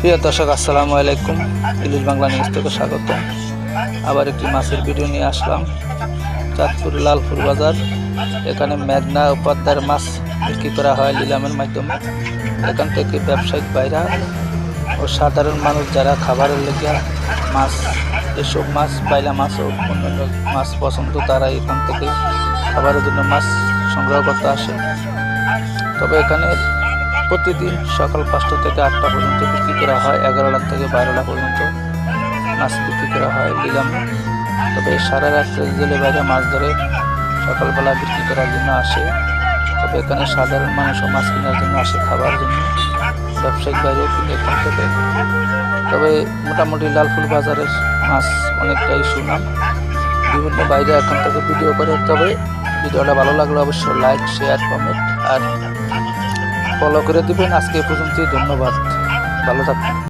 প্রিয় দর্শক, আসসালামু আলাইকুম। ইলিশ বাংলা নিউজ থেকে স্বাগত। আবার একটি মাছের ভিডিও নিয়ে আসলাম। চাঁদপুর লালপুর বাজার। এখানে মেঘনা উপাধ্যায়ের মাছ বিক্রি করা হয় নিলামের মাধ্যমে। এখান থেকে ব্যবসায়িক বাইরা ও সাধারণ মানুষ যারা খাবারের লেগে মাছ, এসব মাছ, বাইলা মাছ ও অন্যান্য মাছ পছন্দ, তারা এখান থেকে খাবারের জন্য মাছ সংগ্রহ করতে আসে। তবে এখানে প্রতিদিন সকাল পাঁচটা থেকে আটটা পর্যন্ত বিক্রি করা হয়। এগারো লাখ থেকে বারো লাখ পর্যন্ত মাছ বিক্রি করা হয় নিলামে তবে সারা রাত্রে জেলে বাইরে মাছ ধরে সকালবেলা বিক্রি করার জন্য আসে। তবে এখানে সাধারণ মানুষও মাছ কেনার জন্য আসে, খাবার জন্য। ব্যবসায়িক বাইরেও কিনে এখান থেকে। তবে মোটামুটি লালফুল বাজারের মাছ অনেকটাই সুনাম। বিভিন্ন বাইরে এখান থেকে ভিডিও করে। তবে ভিডিওটা ভালো লাগলে অবশ্যই লাইক শেয়ার কমেন্ট আর ফলো করে দিবেন। আজকে পর্যন্ত ধন্যবাদ। ভালো থাকবেন।